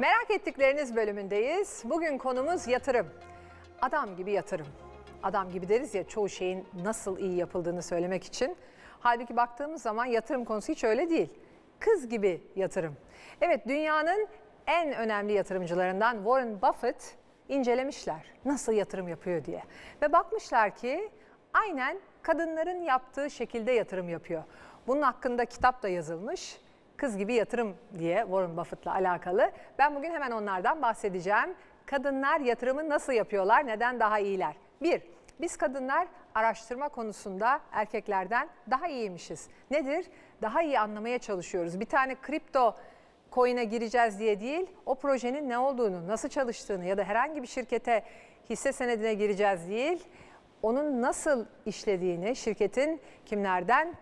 Merak ettikleriniz bölümündeyiz. Bugün konumuz yatırım. Adam gibi yatırım. Adam gibi deriz ya çoğu şeyin nasıl iyi yapıldığını söylemek için. Halbuki baktığımız zaman yatırım konusu hiç öyle değil. Kız gibi yatırım. Evet dünyanın en önemli yatırımcılarından Warren Buffett incelemişler. Nasıl yatırım yapıyor diye. Ve bakmışlar ki aynen kadınların yaptığı şekilde yatırım yapıyor. Bunun hakkında kitap da yazılmış. Kız gibi yatırım diye Warren Buffett'la alakalı. Ben bugün hemen onlardan bahsedeceğim. Kadınlar yatırımı nasıl yapıyorlar, neden daha iyiler? Bir, biz kadınlar araştırma konusunda erkeklerden daha iyiymişiz. Nedir? Daha iyi anlamaya çalışıyoruz. Bir tane kripto coin'e gireceğiz diye değil, o projenin ne olduğunu, nasıl çalıştığını ya da herhangi bir şirkete hisse senedine gireceğiz değil, onun nasıl işlediğini, şirketin kimlerden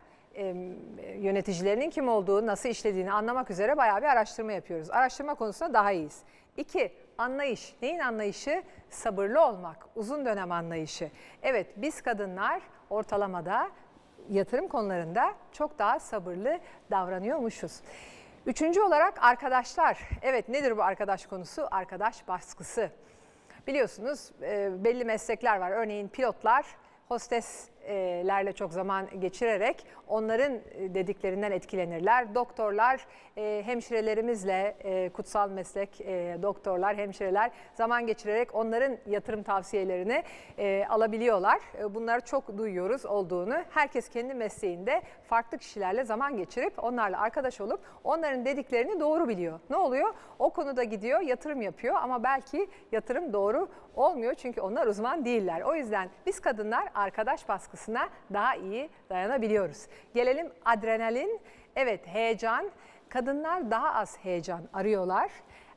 yöneticilerinin kim olduğu, nasıl işlediğini anlamak üzere bayağı bir araştırma yapıyoruz. Araştırma konusunda daha iyiyiz. İki, anlayış. Neyin anlayışı? Sabırlı olmak, uzun dönem anlayışı. Evet, biz kadınlar ortalamada yatırım konularında çok daha sabırlı davranıyormuşuz. Üçüncü olarak arkadaşlar. Evet nedir bu arkadaş konusu? Arkadaş baskısı. Biliyorsunuz e, belli meslekler var. Örneğin pilotlar hosteslerle çok zaman geçirerek onların dediklerinden etkilenirler. Doktorlar hemşirelerimizle kutsal meslek doktorlar, hemşireler zaman geçirerek onların yatırım tavsiyelerini alabiliyorlar. Bunları çok duyuyoruz olduğunu. Herkes kendi mesleğinde farklı kişilerle zaman geçirip onlarla arkadaş olup onların dediklerini doğru biliyor. Ne oluyor? O konuda gidiyor, yatırım yapıyor ama belki yatırım doğru olmuyor çünkü onlar uzman değiller. O yüzden biz kadınlar arkadaş baskısına daha iyi dayanabiliyoruz. Gelelim adrenalin. Evet heyecan. Kadınlar daha az heyecan arıyorlar.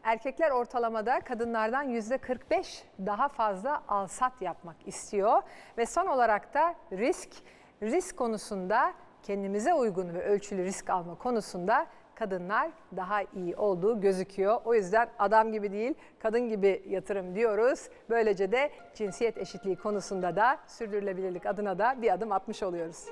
Erkekler ortalamada kadınlardan yüzde 45 daha fazla alsat yapmak istiyor. Ve son olarak da risk. Risk konusunda kendimize uygun ve ölçülü risk alma konusunda kadınlar daha iyi olduğu gözüküyor. O yüzden adam gibi değil, kadın gibi yatırım diyoruz. Böylece de cinsiyet eşitliği konusunda da sürdürülebilirlik adına da bir adım atmış oluyoruz.